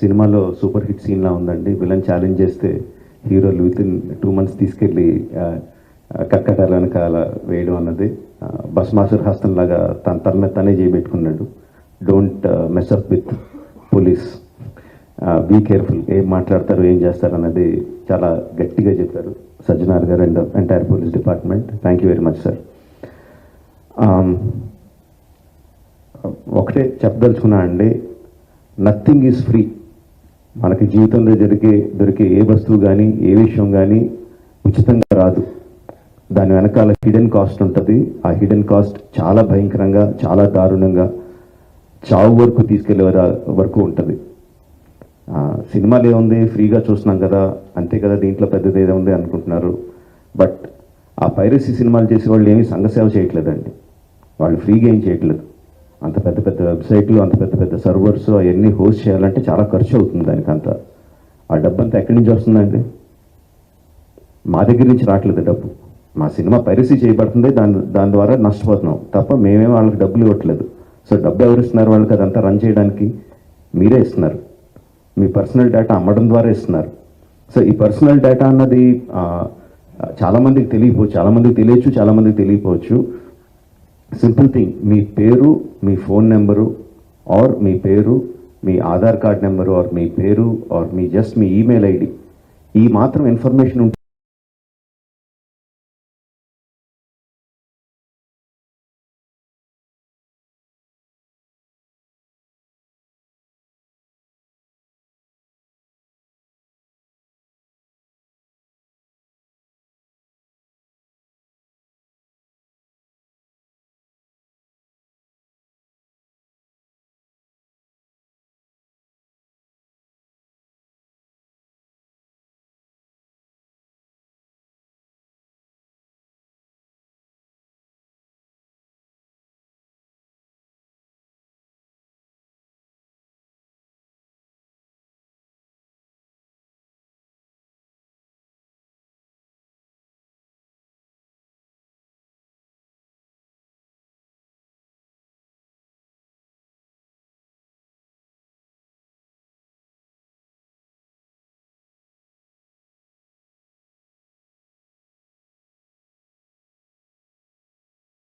సినిమాలో super hit సీన్లా ఉందండి. Villain challenge చేస్తే హీరోలు విత్ ఇన్ టూ మంత్స్ తీసుకెళ్ళి ఆ, కక్కటాల వెనకాల వేయడం అన్నది ఆ, భస్మాసుర హస్తం లాగా తన తన తనే చేయబెట్టుకున్నాడు. Don't mess up with police be careful ఏం మాట్లాడతారు ఏం చేస్తారు అన్నది చాలా గట్టిగా చెప్పారు సజ్జనార్ గారు and entire police department thank you very much sir ఒకటే చెప్పదలుచుకున్నా అండి నథింగ్ ఈజ్ ఫ్రీ మనకి జీవితంలో జరిగే దొరికే ఏ వస్తువు కానీ ఏ విషయం కానీ ఉచితంగా రాదు. దాని వెనకాల హిడెన్ కాస్ట్ ఉంటుంది. ఆ హిడెన్ కాస్ట్ చాలా భయంకరంగా చాలా దారుణంగా చావు వరకు తీసుకెళ్ళే వరకు ఉంటుంది. ఆ, సినిమాలు ఏముంది? ఫ్రీగా చూస్తున్నాం కదా. అంతే కదా దీంట్లో పెద్దది ఏదో ఉంది అనుకుంటున్నారు. బట్ ఆ పైరసీ సినిమాలు చేసే వాళ్ళు ఏమీ సంఘసేవ చేయట్లేదండి. వాళ్ళు ఫ్రీగా ఏం చేయట్లేదు. అంత పెద్ద పెద్ద వెబ్సైట్లు అంత పెద్ద పెద్ద సర్వర్స్ అవన్నీ హోస్ట్ చేయాలంటే చాలా ఖర్చు అవుతుంది దానికంత. ఆ డబ్బు అంతా ఎక్కడి నుంచి వస్తుందండి? మా దగ్గర నుంచి రావట్లేదు డబ్బు. మా సినిమా పైరసీ చేయబడుతుంది దాని దాని ద్వారా నష్టపోతున్నాం. తప్ప మేమే వాళ్ళకి డబ్బులు ఇవ్వట్లేదు. సో డబ్బు ఎవరు ఇస్తున్నారు వాళ్ళకి? అదంతా రన్ చేయడానికి మీరే ఇస్తున్నారు. మీ పర్సనల్ డేటా అమ్మడం ద్వారా ఇస్తున్నారు. సో ఈ పర్సనల్ డేటా అన్నది చాలామందికి తెలియపోవచ్చు చాలామందికి తెలియచ్చు చాలామందికి తెలియపోవచ్చు. సింపుల్ థింగ్ మీ పేరు మీ ఫోన్ నెంబరు ఆర్ మీ పేరు మీ ఆధార్ కార్డ్ నెంబరు ఆర్ మీ పేరు ఆర్ మీ జస్ట్ మీ ఈమెయిల్ ఐడి ఈ మాత్రం ఇన్ఫర్మేషన్ ఉంటే